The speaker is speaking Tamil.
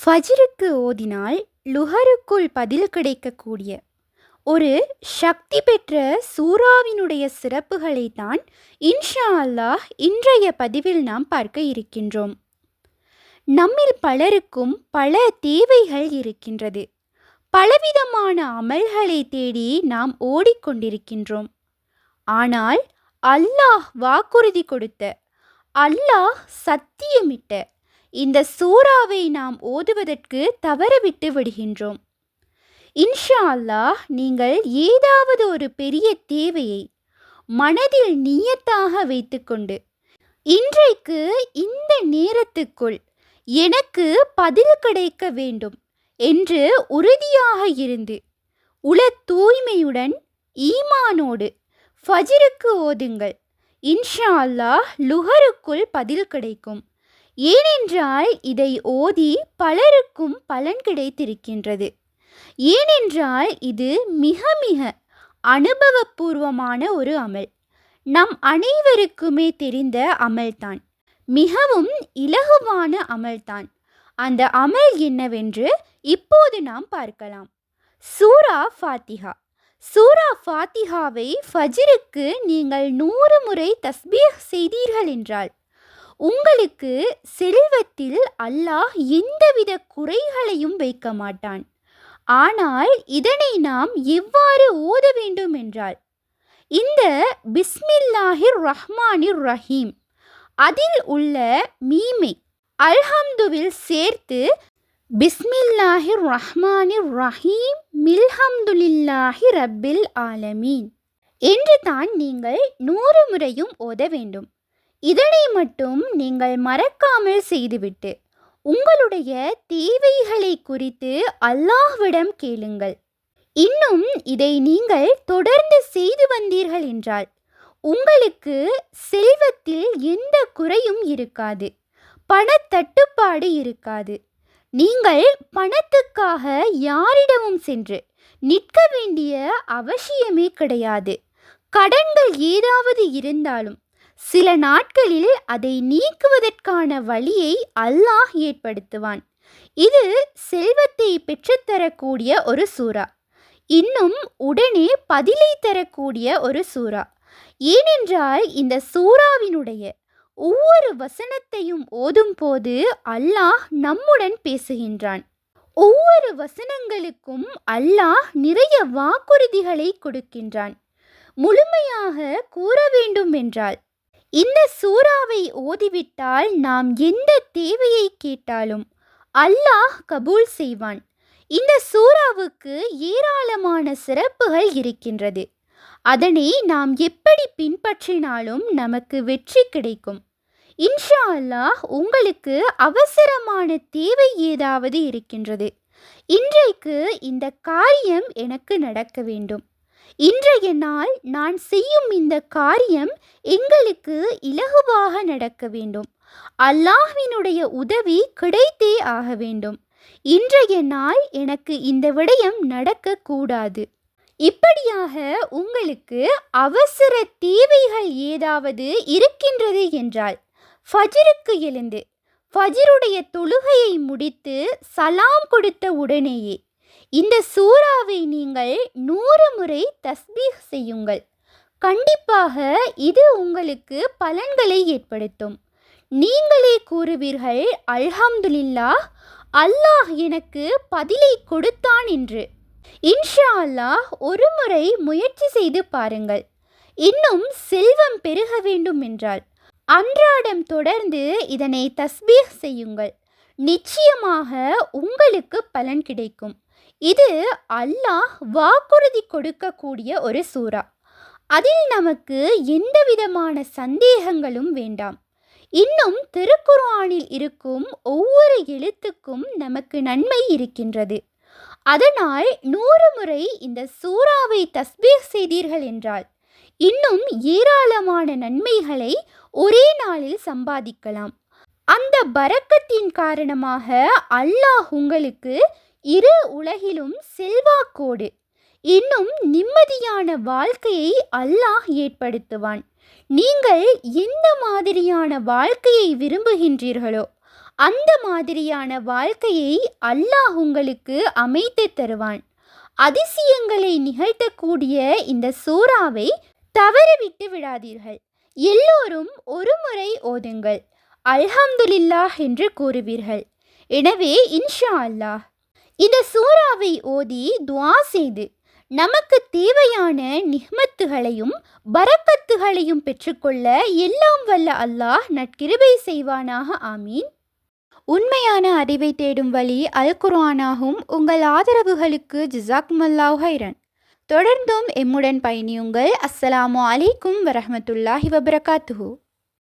ஃபஜ்ருக்கு ஓதினால் லுஹருக்குள் பதில் கிடைக்கக்கூடிய ஒரு சக்தி பெற்ற சூறாவினுடைய சிறப்புகளை தான் இன்ஷா அல்லாஹ் இன்றைய பதிவில் நாம் பார்க்க இருக்கின்றோம். நம்மில் பலருக்கும் பல தேவைகள் இருக்கின்றது. பலவிதமான அமல்களை தேடி நாம் ஓடிக்கொண்டிருக்கின்றோம். ஆனால் அல்லாஹ் வாக்குறுதி கொடுத்த அல்லாஹ் சத்தியமிட்ட இந்த சூறாவை நாம் ஓதுவதற்கு தவறவிட்டு விடுகின்றோம். இன்ஷா அல்லாஹ் நீங்கள் ஏதாவது ஒரு பெரிய தேவையை மனதில் நியத்தாக வைத்துக்கொண்டு இன்றைக்கு இந்த நேரத்துக்குள் எனக்கு பதில் கிடைக்க வேண்டும் என்று உறுதியாக இருந்து உள தூய்மையுடன் ஈமானோடு ஃபஜிருக்கு ஓதுங்கள். இன்ஷா அல்லாஹ் லுஹருக்குள் பதில் கிடைக்கும். ஏனென்றால் இதை ஓதி பலருக்கும் பலன் கிடைத்திருக்கின்றது. ஏனென்றால் இது மிக மிக அனுபவபூர்வமான ஒரு அமல். நம் அனைவருக்குமே தெரிந்த அமல்தான். மிகவும் இலகுவான அமல்தான். அந்த அமல் என்னவென்று இப்போது நாம் பார்க்கலாம். சூரா ஃபாத்திஹா. சூரா ஃபாத்திஹாவை ஃபஜிருக்கு நீங்கள் நூறு முறை தஸ்பீஹ் செய்தீர்கள் என்றால் உங்களுக்கு செல்வத்தில் அல்லாஹ் எந்தவித குறைகளையும் வைக்க மாட்டான். ஆனால் இதனை நாம் எவ்வாறு ஓத வேண்டும் என்றால் இந்த பிஸ்மில்லாஹிர் ரஹ்மானிர் ரஹீம் அதில் உள்ள மீமை அல்ஹம்துவில் சேர்த்து பிஸ்மில்லாஹிர் ரஹ்மானிர் ரஹீம் மில்ஹம்துலில்லாஹி ரப்பில் ஆலமீன். என்று தான் நீங்கள் நூறு முறையும் ஓத வேண்டும். இதனை மட்டும் நீங்கள் மறக்காமல் செய்துவிட்டு உங்களுடைய தேவைகளை குறித்து அல்லாஹ்விடம் கேளுங்கள். இன்னும் இதை நீங்கள் தொடர்ந்து செய்து வந்தீர்கள் என்றால் உங்களுக்கு செல்வத்தில் எந்த குறையும் இருக்காது. பணத்தட்டுப்பாடு இருக்காது. நீங்கள் பணத்துக்காக யாரிடமும் சென்று நிற்க வேண்டிய அவசியமே கிடையாது. கடன்கள் ஏதாவது இருந்தாலும் சில நாட்களில் அதை நீக்குவதற்கான வழியை அல்லாஹ் ஏற்படுத்துவான். இது செல்வத்தை பெற்றுத்தரக்கூடிய ஒரு சூறா. இன்னும் உடனே பதிலை தரக்கூடிய ஒரு சூறா. ஏனென்றால் இந்த சூறாவினுடைய ஒவ்வொரு வசனத்தையும் ஓதும் போது அல்லாஹ் நம்முடன் பேசுகின்றான். ஒவ்வொரு வசனங்களுக்கும் அல்லாஹ் நிறைய வாக்குறுதிகளை கொடுக்கின்றான். முழுமையாக கூற வேண்டும் என்றால் இந்த சூறாவை ஓதிவிட்டால் நாம் எந்த தேவையை கேட்டாலும் அல்லாஹ் கபூல் செய்வான். இந்த சூறாவுக்கு ஏராளமான சிறப்புகள் இருக்கின்றது. அதனை நாம் எப்படி பின்பற்றினாலும் நமக்கு வெற்றி கிடைக்கும். இன்ஷா அல்லாஹ் உங்களுக்கு அவசரமான தேவை ஏதாவது இருக்கின்றது. இன்றைக்கு இந்த காரியம் எனக்கு நடக்க வேண்டும். இன்றைய நாள் நான் செய்யும் இந்த காரியம் எங்களுக்கு இலகுவாக நடக்க வேண்டும். அல்லாஹ்வினுடைய உதவி கிடைத்தே ஆக வேண்டும். இன்றைய நாள் எனக்கு இந்த விடயம் நடக்கக்கூடாது இப்படியாக உங்களுக்கு அவசர தேவைகள் ஏதாவது இருக்கின்றது என்றால் ஃபஜிருக்கு எழுந்து ஃபஜிருடைய தொழுகையை முடித்து சலாம் கொடுத்த உடனேயே இந்த சூறாவை நீங்கள் நூறு முறை தஸ்பீஹ் செய்யுங்கள். கண்டிப்பாக இது உங்களுக்கு பலன்களை ஏற்படுத்தும். நீங்களே கூறுவீர்கள் அல்ஹம்துலில்லா அல்லாஹ் எனக்கு பதிலை கொடுத்தான் என்று. இன்ஷா அல்லாஹ் ஒரு முறை முயற்சி செய்து பாருங்கள். இன்னும் செல்வம் பெருக வேண்டும் என்றால் அன்றாடம் தொடர்ந்து இதனை தஸ்பீஹ் செய்யுங்கள். நிச்சயமாக உங்களுக்கு பலன் கிடைக்கும். இது அல்லாஹ் வாக்குறுதி கொடுக்கக்கூடிய ஒரு சூறா. அதில் நமக்கு எந்த விதமான சந்தேகங்களும் வேண்டாம். இன்னும் திருக்குர்ஆனில் இருக்கும் ஒவ்வொரு எழுத்துக்கும் நமக்கு நன்மை இருக்கின்றது. அதனால் நூறு முறை இந்த சூறாவை தஸ்பீஹ் செய்தீர்கள் என்றால் இன்னும் ஏராளமான நன்மைகளை ஒரே நாளில் சம்பாதிக்கலாம். அந்த பரக்கத்தின் காரணமாக அல்லாஹ் உங்களுக்கு இரு உலகிலும் செல்வாக்கோடு இன்னும் நிம்மதியான வாழ்க்கையை அல்லாஹ் ஏற்படுத்துவான். நீங்கள் எந்த மாதிரியான வாழ்க்கையை விரும்புகின்றீர்களோ அந்த மாதிரியான வாழ்க்கையை அல்லாஹ் உங்களுக்கு அமைத்து தருவான். அதிசயங்களை நிகழ்த்தக்கூடிய இந்த சூறாவை தவறவிட்டு விடாதீர்கள். எல்லோரும் ஒரு முறை ஓதுங்கள் அல்ஹம்துலில்லாஹ் என்று கூறுவீர்கள். எனவே இன்ஷா அல்லாஹ் இந்த சூறாவை ஓதி துவா செய்து நமக்கு தேவையான நிஹ்மத்துகளையும் பரக்கத்துகளையும் பெற்றுக்கொள்ள எல்லாம் வல்ல அல்லாஹ் நட்கிருபை செய்வானாக ஆமீன். உண்மையான அறிவை தேடும் வழி அல் குர்ஆனாகும் உங்கள் ஆதரவுகளுக்கு ஜிசாக்மல்லாஹ் ஹைரன் தொடர்ந்தும் எம்முடன் பயணியுங்கள். அஸ்ஸலாமு அலைக்கும் வரஹ்மத்துல்லாஹி வபரகாத்துஹு.